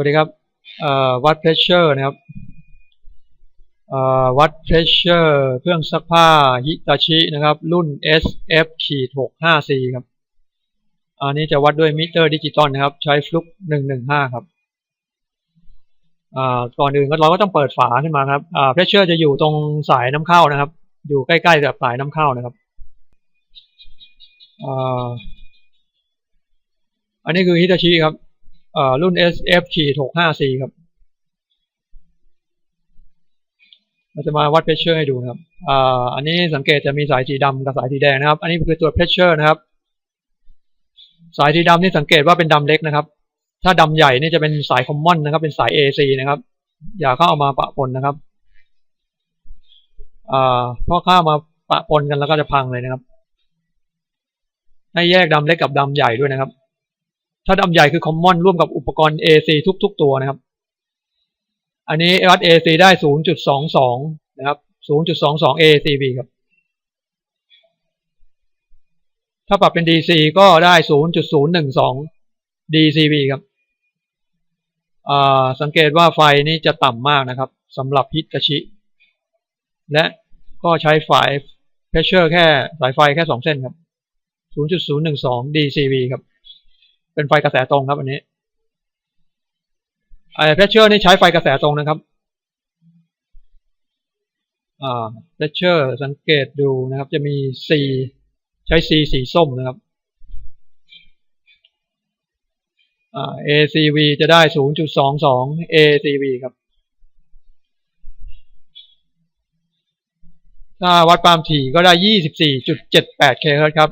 วัสดีครับวัดเพรสเชอร์นะครับวัดเพรสเชอร์เครื่องซักผ้าฮิตาชินะครับ รุ่น SF ขีด654ครับ อันนี้จะวัดด้วยมิเตอร์ดิจิตอลนะครับ ใช้ฟลุก115 ครับก่อนอื่นก็เราก็ต้องเปิดฝาขึ้นมาครับเพรสเชอร์จะอยู่ตรงสายน้ำเข้านะครับ อยู่ใกล้ๆกับสายน้ำเข้านะครับอ,อันนี้คือฮิตาชิครับ รุ่น SF ขีด654ครับ เราจะมาวัดเพรสเชอร์ให้ดูครับอ่าอันนี้สังเกตจะมีสายสีดำกับสายสีแดงนะครับ อันนี้คือตัวเพรสเชอร์นะครับ สายสีดำนี่สังเกตว่าเป็นดำเล็กนะครับ ถ้าดำใหญ่นี่จะเป็นสายคอมมอนนะครับ เป็นสาย AC นะครับ อย่าเข้าเอามาปะปนนะครับอ่าเพราะข้ามาปะปนกันแล้วก็จะพังเลยนะครับ ให้แยกดำเล็กกับดำใหญ่ด้วยนะครับ ถ้าดำใหญ่คือคอมมอนร่วมกับอุปกรณ์ AC ทุก ๆ ตัวนะครับ อันนี้วัด AC ได้ 0.22 นะครับ 0.22 ACB ครับ ถ้าปรับเป็น DC ก็ได้ 0.012 DCB ครับสังเกตว่าไฟนี้จะต่ำมากนะครับสำหรับฮิตาชิ และก็ใช้ไฟ pressure แค่สายไฟแค่ 2 เส้นครับ 0.012 DCB ครับ เป็นไฟกระแสตรงครับอันนี้ไอ้ pressure นี่ใช้ไฟกระแสตรงนะครับอ่า pressure สังเกตดูนะครับ จะมี C ใช้ C สีส้มนะครับอ่า ACV จะได้ 0.22 ACV ครับ ถ้าวัดความถี่ก็ได้ 24.78 kHz ครับ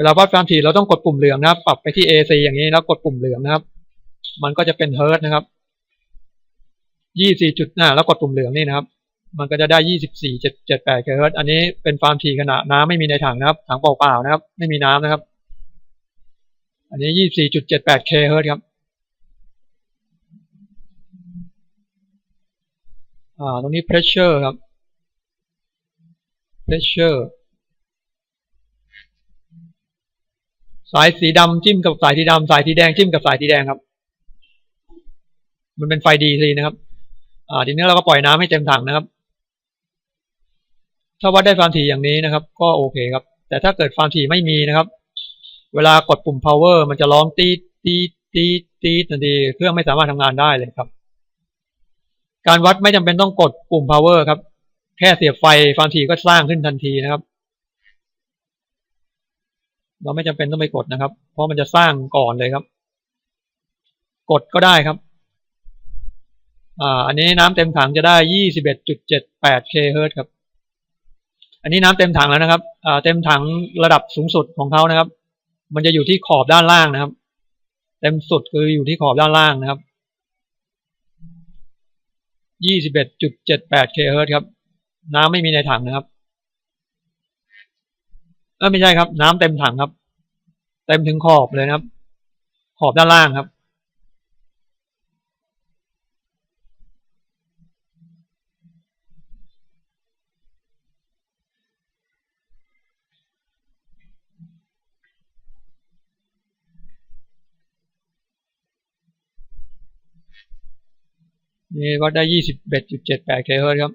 เวลาวัดความถี่เราต้องกดปุ่มเหลืองนะครับ ปรับไปที่ AC อย่างนี้แล้วกดปุ่มเหลืองนะครับ มันก็จะเป็นเฮิร์ตนะครับ24จุดหน้าแล้วกดปุ่มเหลืองนี่นะครับ มันก็จะได้24.78 kHz อันนี้เป็นความถี่ขณะน้ำไม่มีในถังนะครับ ถังเปล่าๆนะครับ ไม่มีน้ำนะครับ อันนี้24.78 kHz ครับอ่าตรงนี้ pressure ครับ pressure สายสีดำจิ้มกับสายสีดำสายสีแดงจิ้มกับสายสีแดงครับ มันเป็นไฟดีซีนะครับ อ่าทีนี้เราก็ปล่อยน้ำให้เต็มถังนะครับ ถ้าวัดได้ความถี่อย่างนี้นะครับ ก็โอเคครับ แต่ถ้าเกิดความถี่ไม่มีนะครับ เวลากดปุ่ม power มันจะร้องตีตีตีตีทันทีเครื่องไม่สามารถทำงานได้เลยครับ การวัดไม่จำเป็นต้องกดปุ่ม power ครับ แค่เสียบไฟความถี่ก็สร้างขึ้นทันทีนะครับ เราไม่จำเป็นต้องไปกดนะครับ เพราะมันจะสร้างก่อนเลยครับ กดก็ได้ครับ อ่า อันนี้น้ำเต็มถังจะได้ยี่สิบเอ็ดจุดเจ็ดแปดเคเฮิร์ตครับ อันนี้น้ำเต็มถังแล้วนะครับ อ่า เต็มถังระดับสูงสุดของเขานะครับ มันจะอยู่ที่ขอบด้านล่างนะครับ เต็มสุดคืออยู่ที่ขอบด้านล่างนะครับยี่สิบเอ็ดจุดเจ็ดแปดเคเฮิร์ตครับ น้ำไม่มีในถังนะครับ เออไม่ใช่ครับ น้ำเต็มถังครับ เต็มถึงขอบเลยนะครับ ขอบด้านล่างครับ นี่วัดได้ยี่สิบเอ็ดจุดเจ็ดแปดเคเฮิร์ครับ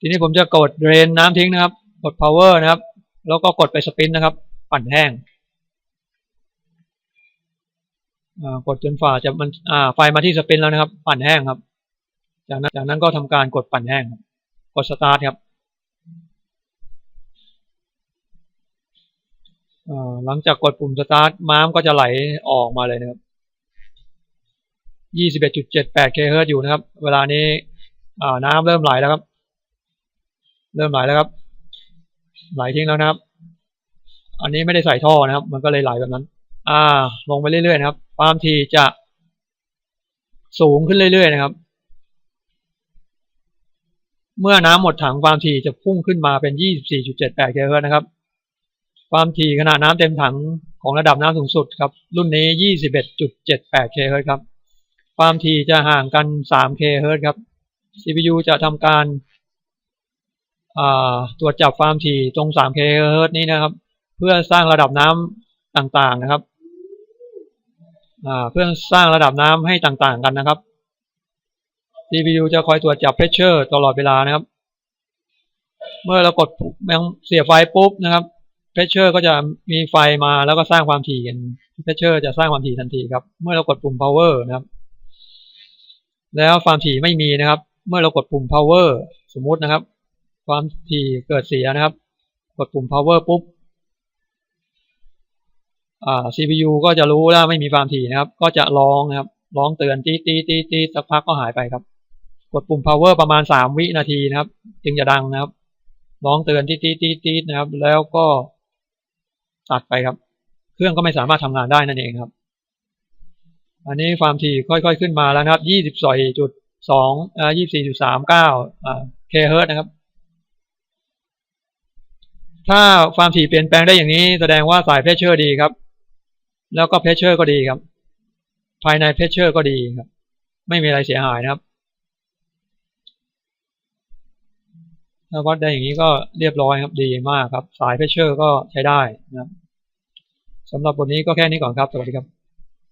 ทีนี้ผมจะกดเรนน้ำทิ้งนะครับ กด power นะครับ แล้วก็กดไปสปินนะครับ ปั่นแห้งกดจนฝ่าจะมันไฟมาที่สปินแล้วนะครับ ปั่นแห้งครับ จากนั้นจากนั้นก็ทำการกดปั่นแห้งกดสตาร์ทครับหลังจากกดปุ่มสตาร์ทม้ามก็จะไหลออกมาเลยนะครับยี่สิบเอ็ดจุดเจ็ดแปดเคเฮิร์ตอยู่นะครับ เวลานี้น้ำเริ่มไหลแล้วครับ เริ่มไหลแล้วครับ ไหลทิ้งแล้วนะครับ อันนี้ไม่ได้ใส่ท่อนะครับ มันก็เลยไหลแบบนั้น อ่า ลงไปเรื่อยๆนะครับความถี่จะสูงขึ้นเรื่อยๆนะครับ เมื่อน้ำหมดถังความถี่จะพุ่งขึ้นมาเป็น 24.78กิโลเฮิร์นะครับ ความถี่ขนาดน้ำเต็มถังของระดับน้ำสูงสุดครับ รุ่นนี้ 21.78กิโลเฮิร์ครับ ความถี่จะห่างกัน3กิโลเฮิร์ครับ CPU จะทำการ ตรวจจับความถี่ตรง 3 kHz นี้นะครับ เพื่อสร้างระดับน้ำต่างๆนะครับเพื่อสร้างระดับน้ำให้ต่างๆกันนะครับ CPU จะคอยตรวจจับเพชเชอร์ตลอดเวลานะครับ เมื่อเรากดยังเสียบไฟปุ๊บนะครับเพชเชอร์ก็จะมีไฟมาแล้วก็สร้างความถี่กันเพชเชอร์จะสร้างความถี่ทันทีครับ เมื่อเรากดปุ่ม power นะครับ แล้วความถี่ไม่มีนะครับ เมื่อเรากดปุ่ม power สมมุตินะครับ ความถี่เกิดเสียนะครับ กดปุ่ม power ปุ๊บอ่า CPU ก็จะรู้ว่าไม่มีความถี่นะครับ ก็จะร้องนะครับ ร้องเตือนตีตีตีตีสักพักก็หายไปครับ กดปุ่ม power ประมาณสามวินาทีนะครับ จึงจะดังนะครับ ร้องเตือนตีตีตีตีนะครับ แล้วก็ตัดไปครับ เครื่องก็ไม่สามารถทำงานได้นั่นเองครับ อันนี้ความถี่ค่อยๆขึ้นมาแล้วนะครับยี่สิบสจุดสองอ่ายี่สี่จุดสามเก้าอ่าเคเฮิร์ตนะครับ ถ้าความถี่เปลี่ยนแปลงได้อย่างนี้ แสดงว่าสายเพชเชอร์ดีครับ แล้วก็เพชเชอร์ก็ดีครับ ภายในเพชเชอร์ก็ดีครับ ไม่มีอะไรเสียหายนะครับถ้าวัดได้อย่างนี้ก็เรียบร้อยครับดีมากครับ สายเพชเชอร์ก็ใช้ได้นะครับสำหรับบทนี้ก็แค่นี้ก่อนครับ สวัสดีครับ